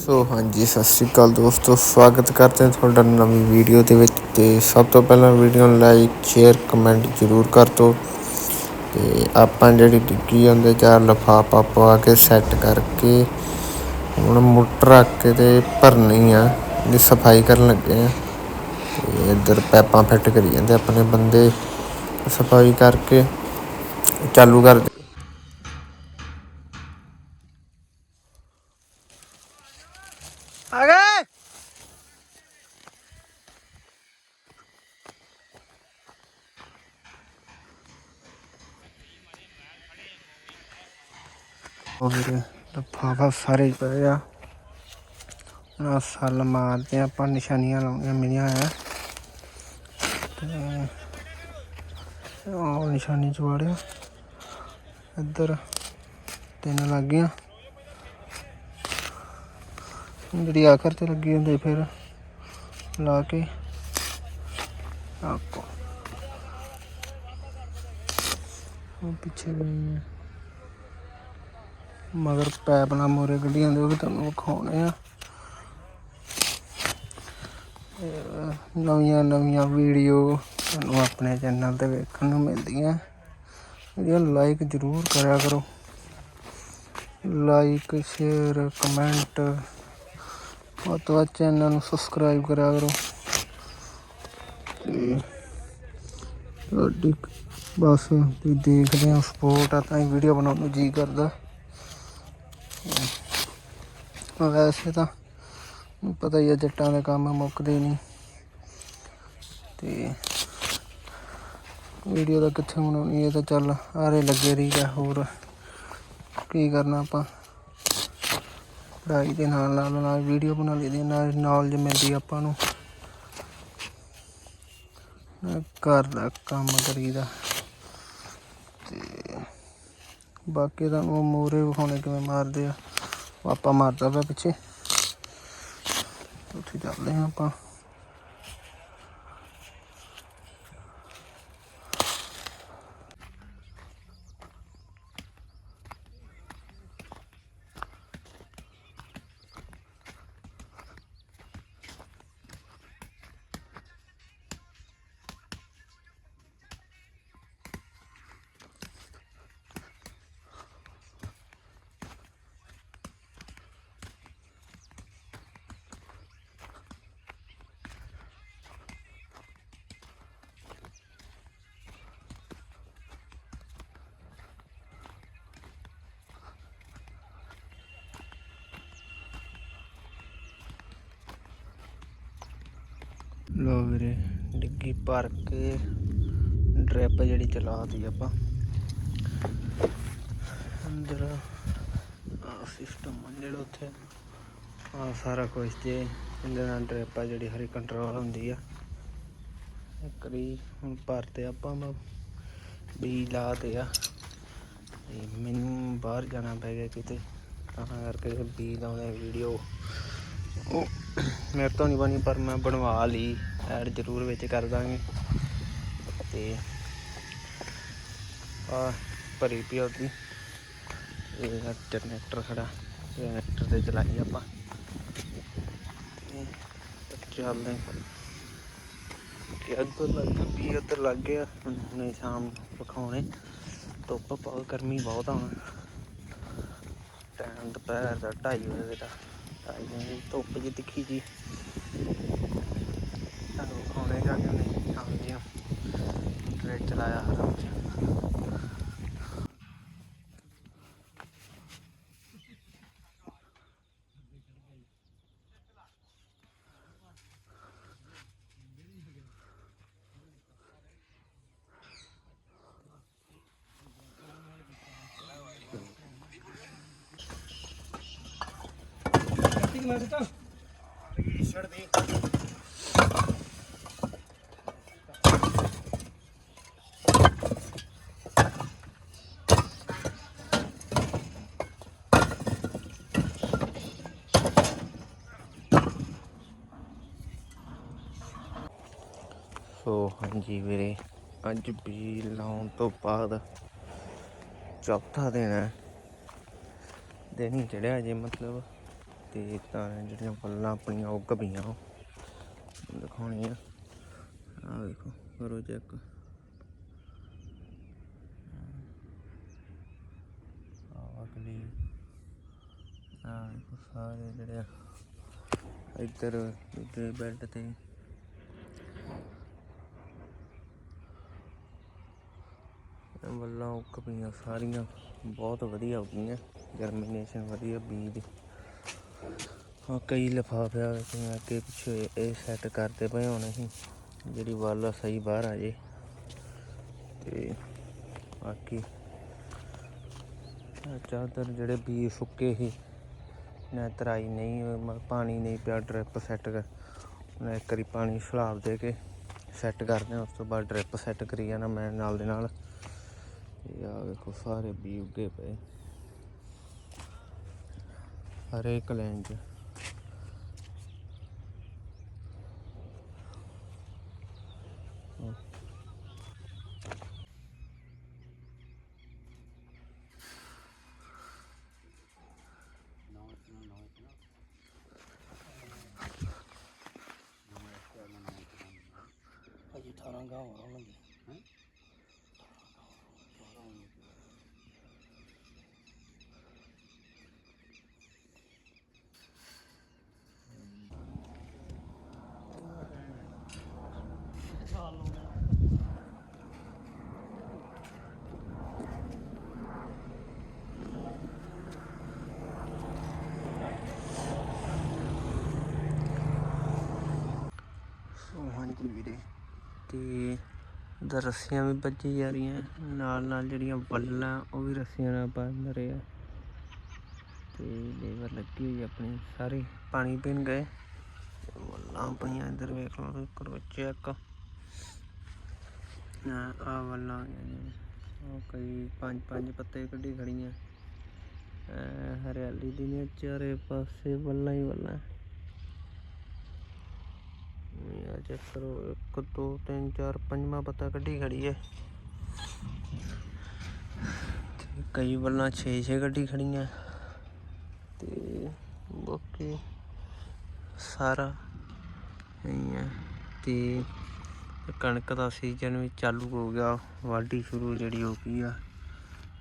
ਸੋ ਹਾਂਜੀ, ਸਤਿ ਸ਼੍ਰੀ ਅਕਾਲ ਦੋਸਤੋ, ਸਵਾਗਤ ਕਰਦੇ ਹਾਂ ਤੁਹਾਡਾ ਨਵੀਂ ਵੀਡੀਓ ਦੇ ਵਿੱਚ ਤੇ ਸਭ ਤੋਂ ਪਹਿਲਾਂ ਵੀਡੀਓ ਨੂੰ ਲਾਈਕ, ਸ਼ੇਅਰ, ਕਮੈਂਟ ਜ਼ਰੂਰ ਕਰ ਦਿਓ ਤੇ ਆਪਾਂ ਜਿਹੜੀ ਡਿੱਗੀ ਹੁੰਦੇ ਚਾਰ ਲਫਾਫਾ ਪਵਾ ਕੇ ਸੈੱਟ ਕਰਕੇ ਹੁਣ ਮੋਟਰ ਰੱਖ ਕੇ ਤੇ ਭਰਨੀ ਆ ਦੀ ਸਫ਼ਾਈ ਕਰਨ ਲੱਗੇ ਆ। ਤੇ ਇੱਧਰ ਪੈਪਾਂ ਫਿੱਟ ਕਰੀ ਜਾਂਦੇ ਆਪਣੇ ਬੰਦੇ, ਸਫ਼ਾਈ ਕਰਕੇ ਚਾਲੂ ਕਰ ਉਹ ਵੀਰੇ ਲਫਾਫਾ ਸਾਰੇ ਹੀ ਪਏ ਆ। ਨਾ ਸੱਲ ਮਾਰਦੇ ਆ, ਆਪਾਂ ਨਿਸ਼ਾਨੀਆਂ ਲਾਉਣੀਆਂ ਮਿਲੀਆਂ ਆ। ਤੇ ਉਹ ਨਿਸ਼ਾਨੀ ਚ ਵਾੜਿਆ। ਇੱਧਰ ਤਿੰਨ ਲੱਗ ਗਈਆਂ। ਜਿਹੜੀ ਆਖਰ ਤੇ ਲੱਗੀ ਹੁੰਦੀ ਫਿਰ ਲਾ ਕੇ ਆਪੋ ਉਹ ਪਿੱਛੇ ਗਈ ਹੈ ਮਗਰ ਪੈਪ ਨਾਲ ਮੋਰੇ ਗੱਡੀਆਂ ਦੇ ਉਹ ਵੀ ਤੁਹਾਨੂੰ ਵਿਖਾਉਣੇ ਆ। ਨਵੀਆਂ ਨਵੀਆਂ ਵੀਡੀਓ ਤੁਹਾਨੂੰ ਆਪਣੇ ਚੈਨਲ ਤੇ ਵੇਖਣ ਨੂੰ ਮਿਲਦੀਆਂ। ਵੀਡੀਓ ਲਾਈਕ ਜ਼ਰੂਰ ਕਰਿਆ ਕਰੋ। ਲਾਈਕ ਸ਼ੇਅਰ ਕਮੈਂਟ ਵੱਧ ਤੋਂ ਵੱਧ ਚੈਨਲ ਨੂੰ ਸਬਸਕ੍ਰਾਈਬ ਕਰਿਆ ਕਰੋ। ਤੇ ਤੁਹਾਡੀ ਬਸ ਤੁਸੀਂ ਦੇਖਦੇ ਹੋ ਸਪੋਰਟ ਆ, ਤਾਂ ਹੀ ਵੀਡੀਓ ਬਣਾਉਣ ਨੂੰ ਜੀ ਕਰਦਾ। ਵੈਸੇ ਤਾਂ ਪਤਾ ਹੀ ਆ ਜੱਟਾਂ ਦੇ ਕੰਮ ਮੁੱਕਦੇ ਨਹੀਂ। ਤੇ ਵੀਡੀਓ ਦਾ ਕਿੱਥੇ ਬਣਾਉਣੀ ਇਹ ਤਾਂ ਚੱਲ ਆਰੇ ਲੱਗੇ ਰਹੀਦਾ ਹੋਰ ਕੀ ਕਰਨਾ ਆਪਾਂ। ਪੜ੍ਹਾਈ ਦੇ ਨਾਲ ਨਾਲ ਨਾਲ ਵੀਡੀਓ ਬਣਾ ਲਈ ਲਈਦੀ ਨਾਲ ਨੌਲੇਜ ਮਿਲਦੀ ਆਪਾਂ ਨੂੰ। ਘਰ ਦਾ ਕੰਮ ਕਰੀਦਾ ਤੇ ਬਾਕੀ ਤੁਹਾਨੂੰ ਮੋਰੇ ਵਿਖਾਉਣੇ ਕਿਵੇਂ ਮਾਰਦੇ ਆ। ਆਪਾਂ ਮਾਰਦਾ ਪਿਆ ਪਿੱਛੇ। ਉੱਥੇ ਚੱਲਦੇ ਹਾਂ ਆਪਾਂ। ਲੋ ਵੀਰੇ, ਡਿੱਗੀ ਭਰ ਕੇ ਡ੍ਰਿਪ ਜਿਹੜੀ ਚਲਾਤੀ ਆਪਾਂ। ਅੰਦਰ ਆ ਸਿਸਟਮ ਜਿਹੜਾ ਉੱਥੇ। ਆ ਸਾਰਾ ਕੁਝ ਤੇ ਇਹਦੇ ਨਾਲ ਡ੍ਰਿਪ ਆ ਜਿਹੜੀ ਹਰੀ ਕੰਟਰੋਲ ਹੁੰਦੀ ਆ। ਕਰੀ ਹੁਣ ਭਰਤੇ ਆਪਾਂ ਬ- ਬੀ ਲਾ ਆ। ਮੈਨੂੰ ਬਾਹਰ ਜਾਣਾ ਪੈ ਗਿਆ ਕਿਤੇ, ਤਾਂ ਕਰਕੇ ਬੀ ਲਾਉਂਦੇ ਵੀਡੀਓ ਉਹ ਮੇਰੇ ਤੋਂ ਨਹੀਂ ਬਣੀ, ਪਰ ਮੈਂ ਬਣਵਾ ਲਈ। ਐਡ ਜ਼ਰੂਰ ਵਿੱਚ ਕਰ ਦਾਂਗੇ। ਤੇ ਆ ਭਰੀ ਪਈ ਉਹਦੀ। ਇਹ ਜਨਰੇਟਰ ਖੜਾ ਜਨਰੇਟਰ ਤੇ ਚਲਾਈ ਆਪਾਂ। ਚੱਲਦੇ ਕਿ ਅੱਗ ਲੱਗ ਪੀ ਉੱਧਰ ਲੱਗ ਗਿਆ। ਹੁਣੇ ਸ਼ਾਮ ਵਿਖਾਉਣੇ ਧੁੱਪ ਬਹੁਤ, ਗਰਮੀ ਬਹੁਤ ਆਉਣਾ ਟਾਈਮ ਦੁਪਹਿਰ ਦਾ 2:30 ਵਜੇ ਦਾ। ਢਾਈ ਵਜੇ ਧੁੱਪ ਜੀ ਦਿਖੀ ਜੀ। ਜਾ ਕੇ ਨਹੀਂ ਸ਼ਾਮ ਦੀਆਂ। ਟ੍ਰੇਨ ਚਲਾਇਆ ਹਰਾਮ ਚ ਸੋ ਹਾਂਜੀ ਵੀਰੇ, ਅੱਜ ਵੀ ਲਾਉਣ ਤੋਂ ਬਾਅਦ ਚੌਥਾ ਦਿਨ ਹੈ। ਦਿਨ ਚੜਿਆ ਜੇ ਮਤਲਬ। ਤੇ ਤਾਰਾਂ ਜਿਹੜੀਆਂ ਪੱਲਾਂ ਆਪਣੀਆਂ ਉੱਗ ਪਈਆਂ ਉਹ ਦਿਖਾਉਣੀਆਂ ਆ। ਵੇਖੋ, ਕਰੋ ਚੈੱਕ ਅਗਲੀ ਆ ਸਾਰੇ ਜਿਹੜੇ ਇੱਧਰ ਦੂਜੇ ਬੈੱਡ ਤੇ ਵੱਲਾਂ ਉੱਕ ਪਈਆਂ ਸਾਰੀਆਂ, ਬਹੁਤ ਵਧੀਆ ਉੱਗੀਆਂ। ਗਈਆਂ ਜਰਮੀਨੇਸ਼ਨ ਵਧੀਆ, ਬੀਜ। ਹਾਂ, ਕਈ ਲਿਫਾਫਿਆਂ ਵਿੱਚ ਮੈਂ ਅੱਗੇ ਪਿੱਛੇ ਇਹ ਸੈੱਟ ਕਰਦੇ ਪਏ ਹੁਣ ਅਸੀਂ ਜਿਹੜੀ ਵੱਲ ਸਹੀ ਬਾਹਰ ਆ ਜੇ। ਤੇ ਬਾਕੀ ਆਹ ਚਾਦਰ ਜਿਹੜੇ ਬੀਜ ਸੁੱਕੇ ਸੀ, ਨਾ ਤਰਾਈ ਨਹੀਂ, ਮ- ਪਾਣੀ ਨਹੀਂ ਪਿਆ ਡ੍ਰਿਪ ਸੈੱਟ ਕਰ। ਮੈਂ ਇੱਕ ਵਾਰੀ ਪਾਣੀ ਸਲਾਬ ਦੇ ਕੇ ਸੈੱਟ ਕਰਦੇ ਹਾਂ, ਉਸ ਤੋਂ ਬਾਅਦ ਡ੍ਰਿਪ ਸੈੱਟ ਕਰੀ ਜਾਣਾ ਮੈਂ ਨਾਲ ਦੇ ਨਾਲ। ਤੇ ਆ ਵੇਖੋ ਸਾਰੇ ਬੀ ਉੱਗੇ ਪਏ ਹਰੇਕ ਲਾਈਨ 'ਚ ਭਾਜੀ 18 ਗਾਂ ਹੋਰ ਆਉਣਗੇ ਸੋ ਹਾਂਜੀ ਵੀਰੇ ਤੇ ਇਧਰ ਰੱਸੀਆਂ ਵੀ ਵੱਜੀ ਜਾ ਰਹੀਆਂ ਨਾਲ ਨਾਲ ਜਿਹੜੀਆਂ ਬੱਲਾਂ ਉਹ ਵੀ ਰੱਸੀਆਂ ਨਾਲ ਬੰਨ ਰਹੇ ਆ ਤੇ ਲੇਬਰ ਲੱਗੀ ਹੋਈ ਆਪਣੀ ਸਾਰੇ ਪਾਣੀ ਪੀਣ ਗਏ ਤੇ ਬੱਲਾਂ ਪਈਆਂ ਇਧਰ ਵੇਖ ਲਓ ਕਰੋ ਚੈੱਕ ਆ ਬੱਲਾਂ ਉਹ ਕਈ ਪੰਜ ਪੰਜ ਪੱਤੇ ਕੱਢੀ ਖੜੀਆਂ। ਹਰਿਆਲੀ ਦੀ ਨੇ ਚਾਰੇ ਪਾਸੇ ਬੱਲਾਂ ਹੀ ਵੱਲਾਂ। ਆ ਚੈੱਕ ਕਰੋ 1 2 3 4 ਪੰਜਵਾਂ ਪੱਤਾ ਕੱਢੀ ਖੜੀ ਹੈ ਕਈ ਵੱਲਾਂ 6 6 ਕੱਢੀ ਖੜੀਆਂ। ਤੇ ਬਾਕੀ ਸਾਰਾ ਇਹੀ ਹੈ ਤੇ ਕਣਕ ਦਾ ਸੀਜ਼ਨ ਵੀ ਚਾਲੂ ਹੋ ਗਿਆ, ਵਾਢੀ ਸ਼ੁਰੂ ਜਿਹੜੀ ਹੋ ਗਈ ਆ,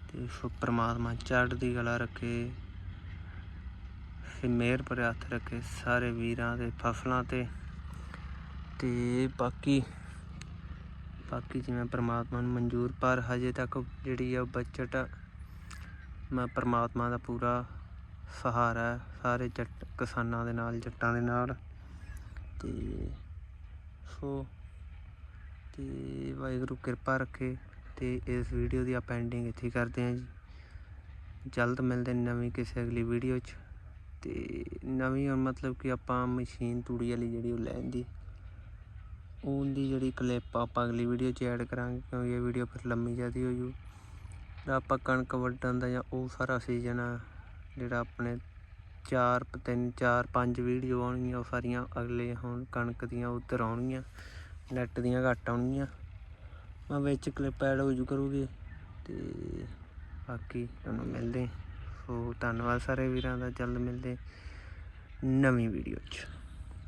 ਤੇ ਸੋ ਪ੍ਰਮਾਤਮਾ ਚੜ੍ਹਦੀ ਕਲਾ ਰੱਖੇ, ਤੇ ਮਿਹਰ ਭਰੇ ਹੱਥ ਰੱਖੇ ਸਾਰੇ ਵੀਰਾਂ ਦੇ ਫਸਲਾਂ ਤੇ ਤੇ ਬਾਕੀ ਬਾਕੀ ਜਿਵੇਂ ਪਰਮਾਤਮਾ ਨੂੰ ਮਨਜ਼ੂਰ, ਪਰ ਹਜੇ ਤੱਕ ਜਿਹੜੀ ਆ ਬਜਟ ਮੈਂ ਪਰਮਾਤਮਾ ਦਾ ਪੂਰਾ ਸਹਾਰਾ ਸਾਰੇ ਜੱਟ ਕਿਸਾਨਾਂ ਦੇ ਨਾਲ, ਜੱਟਾਂ ਦੇ ਨਾਲ, ਤੇ ਸੋ ਤੇ ਵਾਹਿਗੁਰੂ ਕਿਰਪਾ ਰੱਖੇ ਤੇ ਇਸ ਵੀਡੀਓ ਦੀ ਆਪਾਂ ਐਂਡਿੰਗ ਇੱਥੇ ਕਰਦੇ ਹਾਂ ਜੀ। ਜਲਦ ਮਿਲਦੇ ਨਵੀਂ ਕਿਸੇ ਅਗਲੀ ਵੀਡੀਓ 'ਚ। ਤੇ ਨਵੀਂ ਹੁਣ ਮਤਲਬ ਕਿ ਆਪਾਂ ਮਸ਼ੀਨ ਤੂੜੀ ਵਾਲੀ ਜਿਹੜੀ ਉਹ ਲੈਣ ਦੀ, ਉਹਦੀ ਜਿਹੜੀ ਕਲਿੱਪ ਆਪਾਂ ਅਗਲੀ ਵੀਡੀਓ 'ਚ ਐਡ ਕਰਾਂਗੇ ਕਿਉਂਕਿ ਇਹ ਵੀਡੀਓ ਫਿਰ ਲੰਮੀ ਜ਼ਿਆਦੀ ਹੋ ਜੂ। ਜਿਹੜਾ ਆਪਾਂ ਕਣਕ ਵੱਢਣ ਦਾ ਜਾਂ ਉਹ ਸਾਰਾ ਸੀਜ਼ਨ ਆ, ਜਿਹੜਾ ਆਪਣੇ ਚਾਰ ਤਿੰਨ ਚਾਰ ਪੰਜ ਵੀਡੀਓ ਆਉਣਗੀਆਂ, ਉਹ ਸਾਰੀਆਂ ਅਗਲੇ ਹੁਣ ਕਣਕ ਦੀਆਂ ਉੱਧਰ ਆਉਣਗੀਆਂ। ਨੈਟ ਦੀਆਂ ਘੱਟ ਆਉਣਗੀਆਂ। ਮੈਂ ਵਿੱਚ ਕਲਿੱਪ ਐਡ ਹੋ ਜੂ ਕਰੂਗੀ ਤੇ ਬਾਕੀ ਤੁਹਾਨੂੰ ਮਿਲਦੇ ਸੋ ਧੰਨਵਾਦ ਸਾਰੇ ਵੀਰਾਂ ਦਾ ਜਲਦ ਮਿਲਦੇ ਨਵੀਂ ਵੀਡੀਓ 'ਚ।